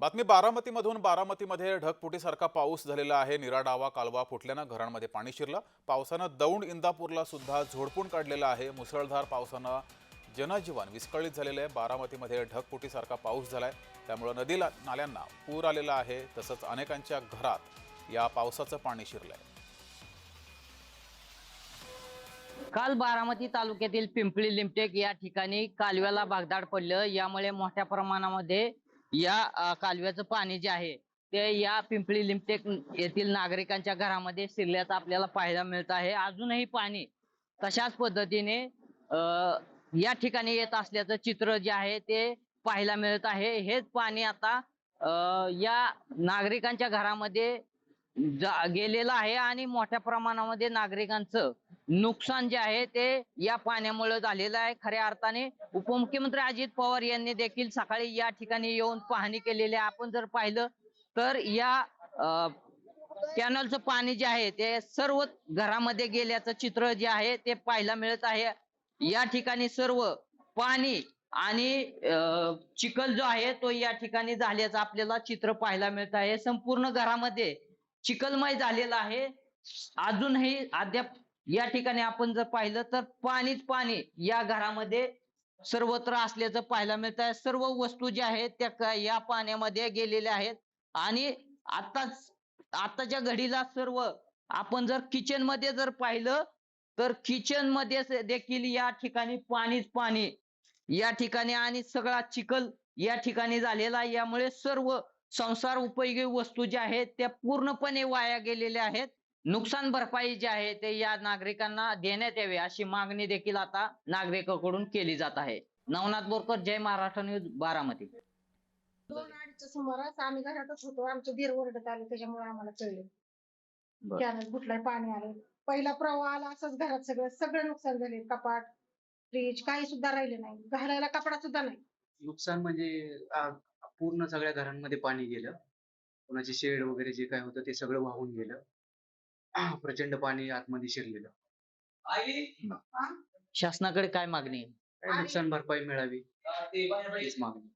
बातमी बारामतीमधून बारामतीमध्ये ढगफुटीसारखा पाऊस झालेला आहे. निरा डावा कालवा फुटल्यानं घरांमध्ये पाणी शिरलं. पावसानं दौंड इंदापूरला सुद्धा झोडपून काढलेलं आहे. मुसळधार पावसानं जनजीवन विस्कळीत झालेलं आहे. बारामतीमध्ये ढगफुटीसारखा पाऊस झाला आहे त्यामुळं नदीला नाल्यांना पूर आलेला आहे. तसंच अनेकांच्या घरात या पावसाचं पाणी शिरलं आहे काल बारामती तालुक्यातील पिंपळी लिमटेक या ठिकाणी कालव्याला बागदाड पडलं. यामुळे मोठ्या प्रमाणामध्ये या कालव्याचं पाणी जे आहे ते या पिंपळी लिमटेक येथील नागरिकांच्या घरामध्ये शिरल्याचं आपल्याला पाहायला मिळत आहे. अजूनही पाणी तशाच पद्धतीने या ठिकाणी येत असल्याचं चित्र जे आहे ते पाहायला मिळत आहे. हेच पाणी आता या नागरिकांच्या घरामध्ये जा- गेलेलं आहे आणि मोठ्या प्रमाणामध्ये नागरिकांचं नुकसान जे आहे ते या पाण्यामुळे झालेलं आहे. खऱ्या अर्थाने उपमुख्यमंत्री अजित पवार यांनी देखील सकाळी या ठिकाणी येऊन पाहणी केलेली आहे. आपण जर पाहिलं तर या कॅनलचं पाणी जे आहे ते सर्व घरामध्ये गेल्याचं चित्र जे आहे ते पाहायला मिळत आहे. या ठिकाणी सर्व पाणी आणि अं, चिखल जो आहे तो या ठिकाणी झाल्याचं आपल्याला चित्र पाहायला मिळत आहे. संपूर्ण घरामध्ये चिखलमय झालेला आहे. अजूनही अद्याप या ठिकाणी आपण जर पाहिलं तर पाणीच पाणी या घरामध्ये सर्वत्र असल्याचं पाहायला मिळत आहे सर्व वस्तू ज्या आहेत त्या या पाण्यामध्ये गेलेल्या आहेत. आणि आताच आताच्या घडीला सर्व आपण जर किचनमध्ये जर पाहिलं तर किचनमध्ये देखील या ठिकाणी पाणीच पाणी या ठिकाणी आणि सगळा चिखल या ठिकाणी झालेला आहे. यामुळे सर्व संसार उपयोगी वस्तू ज्या आहेत त्या पूर्णपणे वाया गेलेल्या आहेत. नुकसान भरपाई जी आहे ते या नागरिकांना देण्यात यावी अशी मागणी देखील आता नागरिकांकडून केली जात आहे. नवनाथ बोरकर जय महाराष्ट्र न्यूज बारामती. दोन अडीचच्या सुमारास आम्ही घरातच होतो. आमचे दीर ओरडत आले त्याच्यामुळे आम्हाला कळले. बर. कॅनल फुटलाय पाणी आले. पहिला प्रवाह आला असंच घरात सगळं सगळं नुकसान झाले. कपाट फ्रीज काही सुद्धा राहिले नाही. घालायला कपडा सुद्धा नाही. नुकसान म्हणजे आ, पूर्ण सगळ्या घरांमध्ये पाणी गेलं. कोणाचे शेड वगैरे जे काय होतं ते सगळं वाहून गेलं. प्रचंड पाणी आतमध्ये शिरलेलं. शासनाकडे काय मागणी आहे? काय नुकसान भरपाई मिळावी? हीच मागणी.